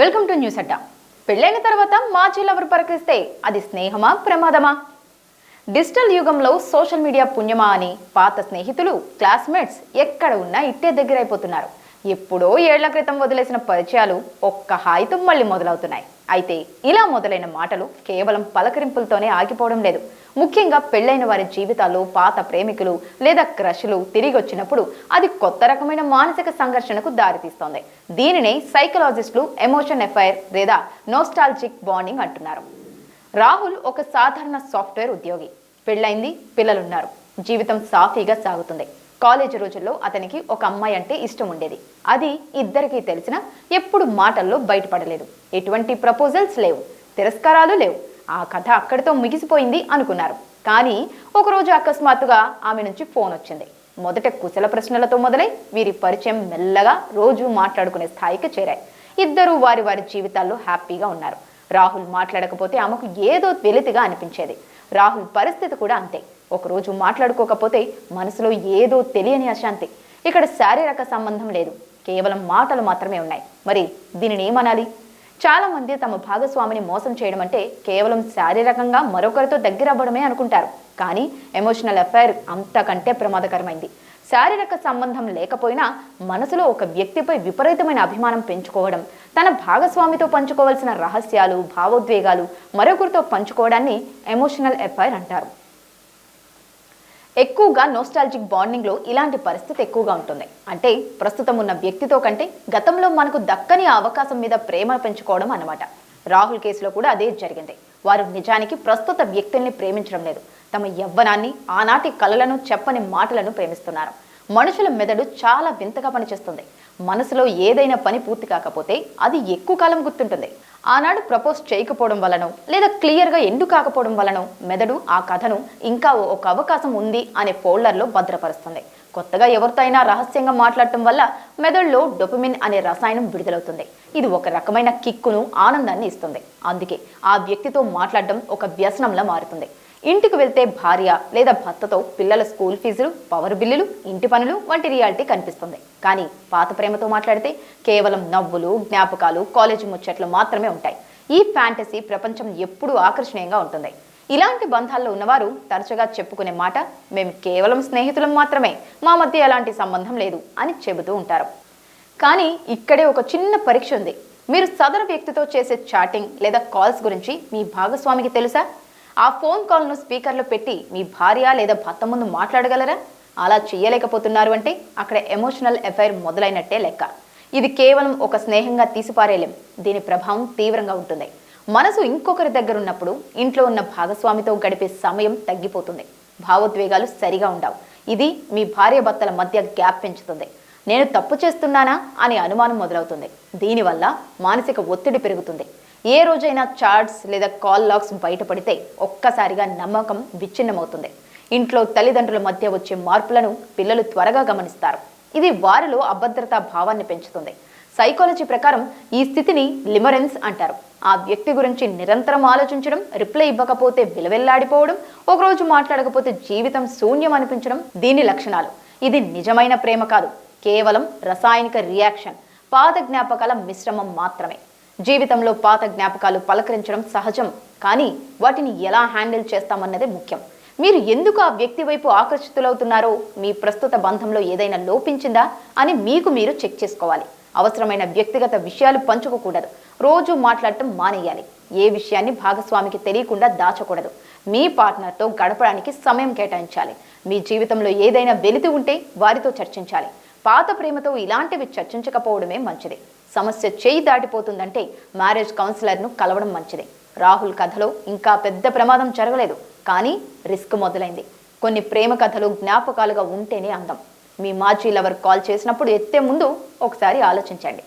Welcome to news అడ్డా. పెళ్ళైన తర్వాత మాజీ లవర్ పరకిస్తే అది స్నేహమా ప్రమాదమా? డిజిటల్ యుగంలో సోషల్ మీడియా పుణ్యమా అని పాత స్నేహితులు క్లాస్మేట్స్ ఎక్కడ ఉన్నా ఇట్టే దగ్గరైపోతున్నారు. ఎప్పుడో ఏళ్ళ క్రితం వదిలేసిన పరిచయాలు ఒక్క హాయితో మళ్ళీ మొదలవుతున్నాయి. అయితే ఇలా మొదలైన మాటలు కేవలం పలకరింపులతోనే ఆగిపోవడం లేదు. ముఖ్యంగా పెళ్ళైన వారి జీవితాల్లో పాత ప్రేమికులు లేదా క్రష్లు తిరిగి వచ్చినప్పుడు అది కొత్త రకమైన మానసిక సంఘర్షణకు దారితీస్తోంది. దీనినే సైకలాజిస్టులు ఎమోషన్ ఎఫైర్ లేదా నోస్టాల్జిక్ బాండింగ్ అంటున్నారు. రాహుల్ ఒక సాధారణ సాఫ్ట్వేర్ ఉద్యోగి. పెళ్ళైంది పిల్లలున్నారు. జీవితం సాఫీగా సాగుతుంది. కాలేజీ రోజుల్లో అతనికి ఒక అమ్మాయి అంటే ఇష్టం ఉండేది. అది ఇద్దరికీ తెలిసిన ఎప్పుడు మాటల్లో బయటపడలేదు. ఎటువంటి ప్రపోజల్స్ లేవు. తిరస్కారాలు లేవు. ఆ కథ అక్కడితో ముగిసిపోయింది అనుకున్నారు. కానీ ఒకరోజు అకస్మాత్తుగా ఆమె నుంచి ఫోన్ వచ్చింది. మొదట కుశల ప్రశ్నలతో మొదలై వీరి పరిచయం మెల్లగా రోజు మాట్లాడుకునే స్థాయికి చేరాయి. ఇద్దరూ వారి వారి జీవితాల్లో హ్యాపీగా ఉన్నారు. రాహుల్ మాట్లాడకపోతే ఆమెకు ఏదో వెలితిగా అనిపించేది. రాహుల్ పరిస్థితి కూడా అంతే. ఒకరోజు మాట్లాడుకోకపోతే మనసులో ఏదో తెలియని అశాంతి. ఇక్కడ శారీరక సంబంధం లేదు. కేవలం మాటలు మాత్రమే ఉన్నాయి. మరి దీనిని ఏమనాలి? చాలా మంది తమ భాగస్వామిని మోసం చేయడం అంటే కేవలం శారీరకంగా మరొకరితో దగ్గర అవ్వడమే అనుకుంటారు. కానీ ఎమోషనల్ అఫైర్ అంతకంటే ప్రమాదకరమైంది. శారీరక సంబంధం లేకపోయినా మనసులో ఒక వ్యక్తిపై విపరీతమైన అభిమానం పెంచుకోవడం తన భాగస్వామితో పంచుకోవాల్సిన రహస్యాలు భావోద్వేగాలు మరొకరితో పంచుకోవడాన్ని ఎమోషనల్ ఎఫైర్ అంటారు. ఎక్కువగా నోస్టాలజిక్ బాండింగ్లో ఇలాంటి పరిస్థితి ఎక్కువగా ఉంటుంది. అంటే ప్రస్తుతం ఉన్న వ్యక్తితో కంటే గతంలో మనకు దక్కని అవకాశం మీద ప్రేమ పెంచుకోవడం అన్నమాట. రాహుల్ కేసులో కూడా అదే జరిగింది. వారు నిజానికి ప్రస్తుత వ్యక్తుల్ని ప్రేమించడం లేదు. తమ యవ్వనాన్ని ఆనాటి కలలను చెప్పని మాటలను ప్రేమిస్తున్నారు. మనుషుల మెదడు చాలా వింతగా పనిచేస్తుంది. మనసులో ఏదైనా పని పూర్తి కాకపోతే అది ఎక్కువ కాలం గుర్తుంటుంది. ఆనాడు ప్రపోజ్ చేయకపోవడం వలనో లేదా క్లియర్గా ఎండు కాకపోవడం వలనో మెదడు ఆ కథను ఇంకా ఒక అవకాశం ఉంది అనే ఫోల్డర్లో భద్రపరుస్తుంది. కొత్తగా ఎవరితో అయినా రహస్యంగా మాట్లాడటం వల్ల మెదడులో డొపమిన్ అనే రసాయనం విడుదలవుతుంది. ఇది ఒక రకమైన కిక్కును ఆనందాన్ని ఇస్తుంది. అందుకే ఆ వ్యక్తితో మాట్లాడడం ఒక వ్యసనంలా మారుతుంది. ఇంటికి వెళ్తే భార్య లేదా భర్తతో పిల్లల స్కూల్ ఫీజులు పవర్ బిల్లులు ఇంటి పనులు వంటి రియాలిటీ కనిపిస్తుంది. కానీ పాత ప్రేమతో మాట్లాడితే కేవలం నవ్వులు జ్ఞాపకాలు కాలేజీ ముచ్చట్లు మాత్రమే ఉంటాయి. ఈ ఫ్యాంటసీ ప్రపంచం ఎప్పుడూ ఆకర్షణీయంగా ఉంటుంది. ఇలాంటి బంధాల్లో ఉన్నవారు తరచుగా చెప్పుకునే మాట మేము కేవలం స్నేహితులం మాత్రమే మా మధ్య ఎలాంటి సంబంధం లేదు అని చెబుతూ ఉంటారు. కానీ ఇక్కడే ఒక చిన్న పరీక్ష ఉంది. మీరు సదరు వ్యక్తితో చేసే చాటింగ్ లేదా కాల్స్ గురించి మీ భాగస్వామికి తెలుసా? ఆ ఫోన్ కాల్ను స్పీకర్లో పెట్టి మీ భార్య లేదా భర్త ముందు మాట్లాడగలరా? అలా చేయలేకపోతున్నారు అంటే అక్కడ ఎమోషనల్ ఎఫైర్ మొదలైనట్టే లెక్క. ఇది కేవలం ఒక స్నేహంగా తీసిపారేలేం. దీని ప్రభావం తీవ్రంగా ఉంటుంది. మనసు ఇంకొకరి దగ్గర ఉన్నప్పుడు ఇంట్లో ఉన్న భాగస్వామితో గడిపే సమయం తగ్గిపోతుంది. భావోద్వేగాలు సరిగా ఉండవు. ఇది మీ భార్య భర్తల మధ్య గ్యాప్ పెంచుతుంది. నేను తప్పు చేస్తున్నానా? అనే అనుమానం మొదలవుతుంది. దీనివల్ల మానసిక ఒత్తిడి పెరుగుతుంది. ఏ రోజైనా చార్ట్స్ లేదా కాల్ లాగ్స్ బయటపడితే ఒక్కసారిగా నమ్మకం విచ్ఛిన్నమవుతుంది. ఇంట్లో తల్లిదండ్రుల మధ్య వచ్చే మార్పులను పిల్లలు త్వరగా గమనిస్తారు. ఇది వారిలో అభద్రతా భావాన్ని పెంచుతుంది. సైకాలజీ ప్రకారం ఈ స్థితిని లిమరెన్స్ అంటారు. ఆ వ్యక్తి గురించి నిరంతరం ఆలోచించడం రిప్లై ఇవ్వకపోతే విలవెల్లాడిపోవడం ఒకరోజు మాట్లాడకపోతే జీవితం శూన్యం అనిపించడం దీని లక్షణాలు. ఇది నిజమైన ప్రేమ కాదు కేవలం రసాయనిక రియాక్షన్. పాత జ్ఞాపకాల మిశ్రమం మాత్రమే. జీవితంలో పాత జ్ఞాపకాలు పలకరించడం సహజం కానీ వాటిని ఎలా హ్యాండిల్ చేస్తామన్నదే ముఖ్యం. మీరు ఎందుకు ఆ వ్యక్తి వైపు ఆకర్షితులవుతున్నారో మీ ప్రస్తుత బంధంలో ఏదైనా లోపించిందా అని మీకు మీరు చెక్ చేసుకోవాలి. అవసరమైన వ్యక్తిగత విషయాలు పంచుకోకూడదు. రోజు మాట్లాడటం మానేయాలి. ఏ విషయాన్ని భాగస్వామికి తెలియకుండా దాచకూడదు. మీ పార్ట్నర్తో గడపడానికి సమయం కేటాయించాలి. మీ జీవితంలో ఏదైనా వెలితి ఉంటే వారితో చర్చించాలి. పాత ప్రేమతో ఇలాంటివి చర్చించకపోవడమే మంచిది. సమస్య చేయి దాటిపోతుందంటే మ్యారేజ్ కౌన్సిలర్ను కలవడం మంచిది. రాహుల్ కథలో ఇంకా పెద్ద ప్రమాదం జరగలేదు కానీ రిస్క్ మొదలైంది. కొన్ని ప్రేమ కథలు జ్ఞాపకాలుగా ఉంటేనే అందం. మీ మాజీ లవర్ కాల్ చేసినప్పుడు ఎత్తే ముందు ఒకసారి ఆలోచించండి.